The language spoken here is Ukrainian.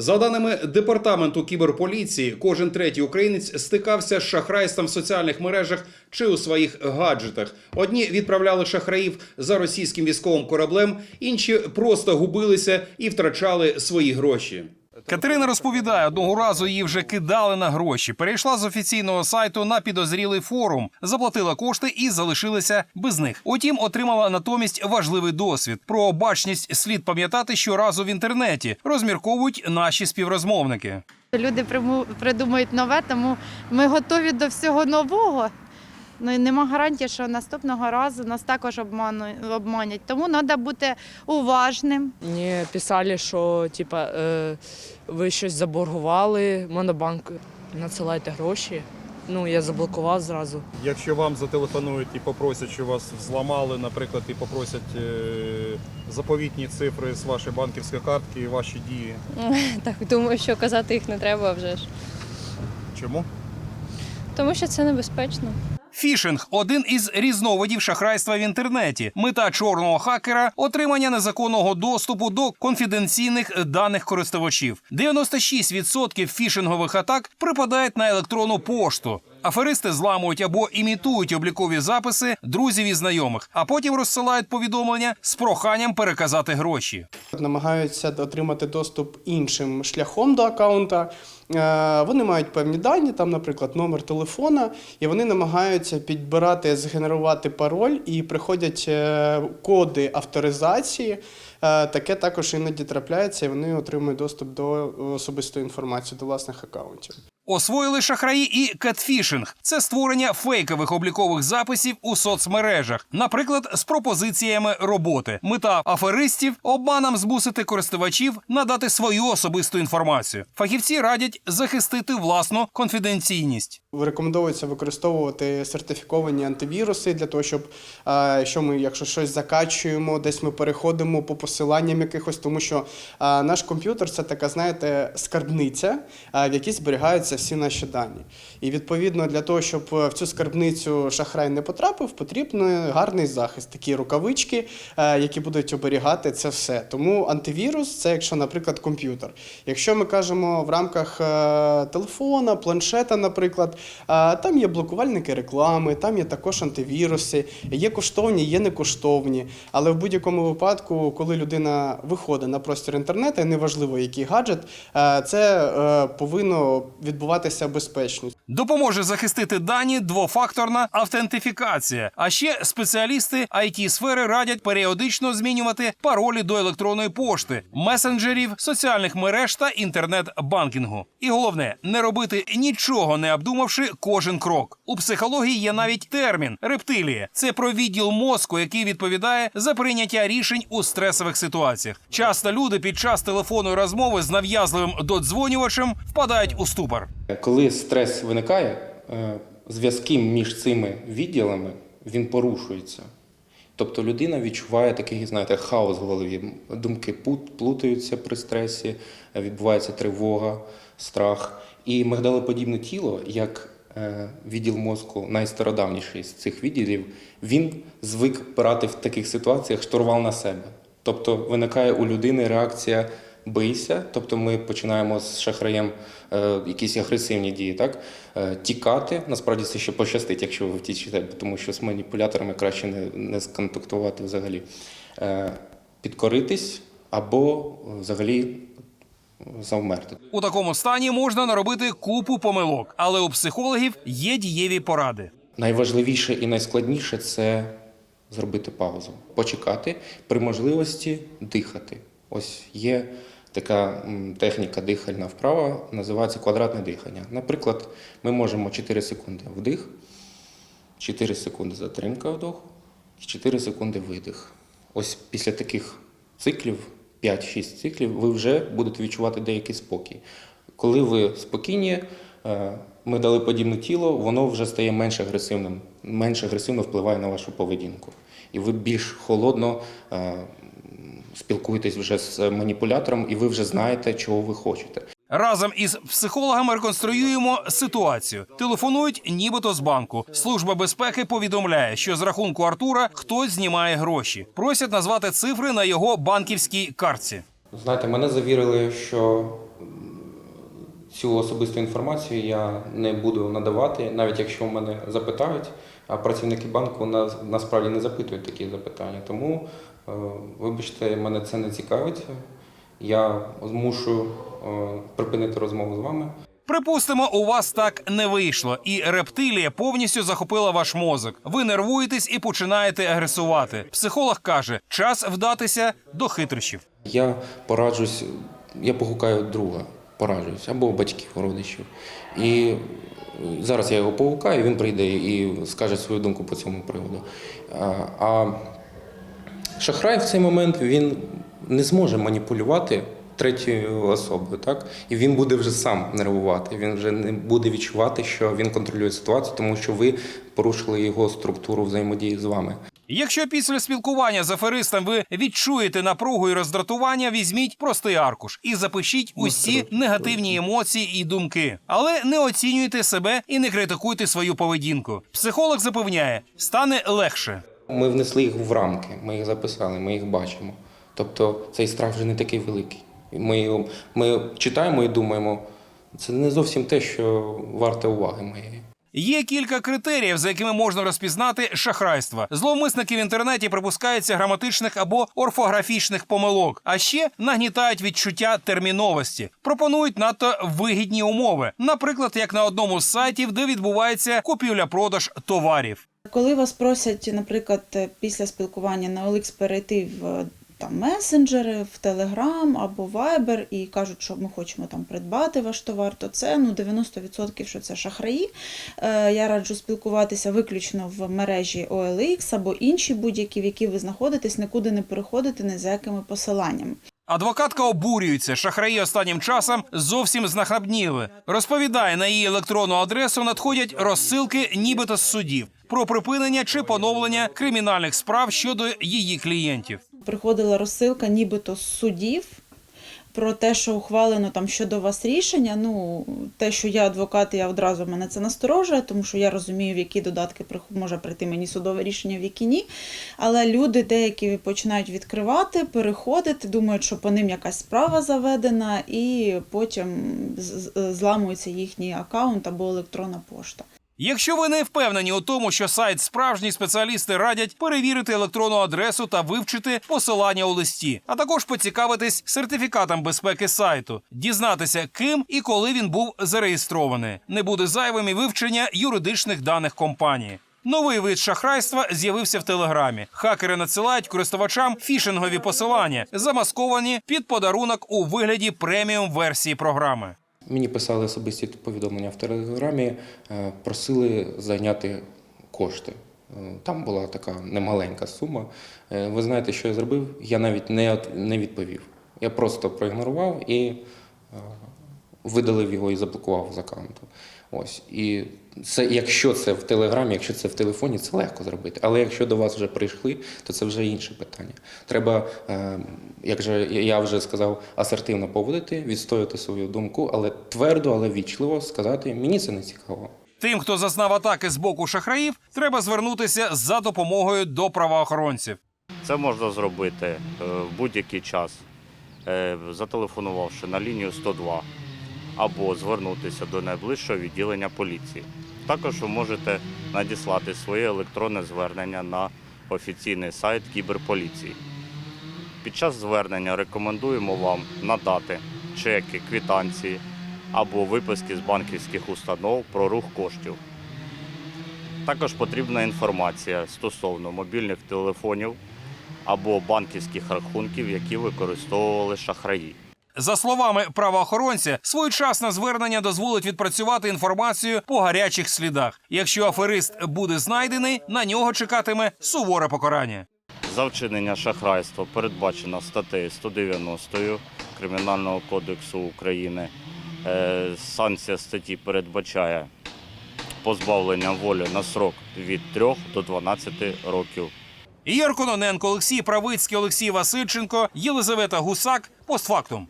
За даними департаменту кіберполіції, кожен третій українець стикався з шахрайством в соціальних мережах чи у своїх гаджетах. Одні відправляли шахраїв за російським військовим кораблем, інші просто губилися і втрачали свої гроші. Катерина розповідає, одного разу її вже кидали на гроші. Перейшла з офіційного сайту на підозрілий форум, заплатила кошти і залишилася без них. Утім, отримала натомість важливий досвід. Про бачність слід пам'ятати щоразу в інтернеті. Розмірковують наші співрозмовники. Люди придумають нове, тому ми готові до всього нового. Ну і нема гарантії, що наступного разу нас також обману- обманять. Тому треба бути уважним. Мені писали, що типа, е, ви щось заборгували, монобанк надсилайте гроші. Ну, я заблокував зразу. Якщо вам зателефонують і попросять, що вас взламали, наприклад, і попросять е, заповітні цифри з вашої банківської картки і ваші дії. Так, думаю, що казати їх не треба вже ж. Чому? Тому що це небезпечно. Фішинг один із різновидів шахрайства в інтернеті. Мета чорного хакера отримання незаконного доступу до конфіденційних даних користувачів. 96% фішингових атак припадають на електронну пошту. Аферисти зламують або імітують облікові записи друзів і знайомих, а потім розсилають повідомлення з проханням переказати гроші. намагаються отримати доступ іншим шляхом до аккаунта. Е, Вони мають певні дані, там, наприклад, номер телефона, і вони намагаються підбирати, згенерувати пароль і приходять е, коди авторизації. Е, Таке також іноді трапляється, і вони отримують доступ до особистої інформації, до власних аккаунтів. Освоїли шахраї і кетфішинг – це створення фейкових облікових записів у соцмережах, наприклад, з пропозиціями роботи. Мета аферистів обманом змусити користувачів надати свою особисту інформацію. Фахівці радять захистити власну конфіденційність. Рекомендується використовувати сертифіковані антивіруси для того, щоб що ми, якщо щось закачуємо, десь ми переходимо по посиланням якихось, тому що наш комп'ютер це така, знаєте, скарбниця, в якій зберігаються всі наші дані. І відповідно для того, щоб в цю скарбницю шахрай не потрапив, потрібен гарний захист, такі рукавички, які будуть оберігати це все. Тому антивірус це якщо, наприклад, комп'ютер. Якщо ми кажемо в рамках е, телефона, планшета, наприклад, там є блокувальники реклами, там є також антивіруси, є коштовні, є некоштовні. Але в будь-якому випадку, коли людина виходить на простір інтернету, неважливо який гаджет, е, це е, повинно відбуватися безпечно. Допоможе захистити дані двофакторна автентифікація. А ще спеціалісти it сфери радять періодично змінювати паролі до електронної пошти, месенджерів, соціальних мереж та інтернет-банкінгу. І головне не робити нічого не обдумавши кожен крок. У психології є навіть термін рептилія. Це про відділ мозку, який відповідає за прийняття рішень у стресових ситуаціях. Часто люди під час телефонної розмови з нав'язливим додзвонювачем впадають у ступор. Коли стрес виникає, е, зв'язки між цими відділами він порушується. Тобто людина відчуває такий, знаєте, хаос в голові. Думки плутаються при стресі, е, відбувається тривога, страх. І мигдалоподібне тіло, як е, відділ мозку, найстародавніший з цих відділів, він звик брати в таких ситуаціях штурвал на себе. Тобто виникає у людини реакція бийся, тобто ми починаємо з шахраєм е, якісь агресивні дії, так? Е, тікати, насправді це ще пощастить, якщо ви втічете, тому що з маніпуляторами краще не, не сконтактувати взагалі. Е, підкоритись або взагалі завмерти. У такому стані можна наробити купу помилок, але у психологів є дієві поради. Найважливіше і найскладніше це зробити паузу, почекати, при можливості дихати. Ось є така техніка дихальна вправа, називається квадратне дихання. Наприклад, ми можемо 4 секунди вдих, 4 секунди затримка вдоху і 4 секунди видих. Ось після таких циклів, 5-6 циклів, ви вже будете відчувати деякий спокій. Коли ви спокійні, е, медалеподібне тіло, воно вже стає менш агресивним, менш агресивно впливає на вашу поведінку. І ви більш холодно е, спілкуєтесь вже з маніпулятором, і ви вже знаєте, чого ви хочете. Разом із психологами реконструюємо ситуацію. Телефонують, нібито з банку. Служба безпеки повідомляє, що з рахунку Артура хтось знімає гроші. Просять назвати цифри на його банківській картці. Знаєте, мене завірили, що цю особисту інформацію я не буду надавати, навіть якщо мене запитають. А працівники банку на, насправді не запитують такі запитання. Тому, вибачте, мене це не цікавить. Я змушу е, припинити розмову з вами. Припустимо, у вас так не вийшло, і рептилія повністю захопила ваш мозок. Ви нервуєтесь і починаєте агресувати. Психолог каже, час вдатися до хитрощів. Я пораджусь, я погукаю друга, пораджуюсь, або батьків, родичів. І е, зараз я його погукаю, він прийде і скаже свою думку по цьому приводу. А шахрай в цей момент він не зможе маніпулювати третьою особою, так? І він буде вже сам нервувати. Він вже не буде відчувати, що він контролює ситуацію, тому що ви порушили його структуру взаємодії з вами. Якщо після спілкування з аферистом ви відчуєте напругу і роздратування, візьміть простий аркуш і запишіть усі негативні емоції і думки. Але не оцінюйте себе і не критикуйте свою поведінку. Психолог запевняє, стане легше. Ми внесли їх в рамки, ми їх записали, ми їх бачимо. Тобто цей страх вже не такий великий. Ми, ми читаємо і думаємо, це не зовсім те, що варте уваги моєї. Є кілька критеріїв, за якими можна розпізнати шахрайство. Зловмисники в інтернеті припускаються граматичних або орфографічних помилок, а ще нагнітають відчуття терміновості, пропонують надто вигідні умови, наприклад, як на одному з сайтів, де відбувається купівля-продаж товарів. Коли вас просять, наприклад, е, після спілкування на OLX перейти в е, там месенджери, в Telegram або Viber і кажуть, що ми хочемо там придбати ваш товар, то це ну 90% що це шахраї. Е, Я раджу спілкуватися виключно в мережі OLX або інші будь-які, в які ви знаходитесь, нікуди не переходити ні за якими посиланнями. Адвокатка обурюється. Шахраї останнім часом зовсім знахабніли. Розповідає, на її електронну адресу надходять розсилки, нібито з судів, про припинення чи поновлення кримінальних справ щодо її клієнтів. приходила розсилка нібито з судів про те, що ухвалено там щодо вас рішення. Ну, те, що я адвокат, я одразу мене це насторожує, тому що я розумію, в які додатки може прийти мені судове рішення, в які ні. Але люди деякі починають відкривати, переходити, думають, що по ним якась справа заведена, і потім зламується їхній аккаунт або електронна пошта. Якщо ви не впевнені у тому, що сайт справжні спеціалісти радять перевірити електронну адресу та вивчити посилання у листі, а також поцікавитись сертифікатом безпеки сайту, дізнатися, ким і коли він був зареєстрований. Не буде зайвим і вивчення юридичних даних компанії. Новий вид шахрайства з'явився в телеграмі. Хакери надсилають користувачам фішингові посилання, замасковані під подарунок у вигляді преміум версії програми. Мені писали особисті повідомлення в телеграмі, е, просили зайняти кошти. Е, Там була така немаленька сума. Е, Ви знаєте, що я зробив? Я навіть не, відповів. Я просто проігнорував і видалив його і заблокував з аккаунту. Ось. І це, якщо це в телеграмі, якщо це в телефоні, це легко зробити. Але якщо до вас вже прийшли, то це вже інше питання. Треба, е, як же я вже сказав, асертивно поводити, відстояти свою думку, але твердо, але вічливо сказати, мені це не цікаво. Тим, хто зазнав атаки з боку шахраїв, треба звернутися за допомогою до правоохоронців. Це можна зробити е, в будь-який час, е, зателефонувавши на лінію 102 або звернутися до найближчого відділення поліції. Також ви можете надіслати своє електронне звернення на офіційний сайт кіберполіції. Під час звернення рекомендуємо вам надати чеки, квитанції або виписки з банківських установ про рух коштів. Також потрібна інформація стосовно мобільних телефонів або банківських рахунків, які використовували шахраї. За словами правоохоронця, своєчасне звернення дозволить відпрацювати інформацію по гарячих слідах. Якщо аферист буде знайдений, на нього чекатиме суворе покарання. За вчинення шахрайства передбачено статтею 190 Кримінального кодексу України. Е, Санкція статті передбачає позбавлення волі на срок від 3 до 12 років. Ігор Кононенко, Олексій Правицький, Олексій Васильченко, Єлизавета Гусак. Постфактум.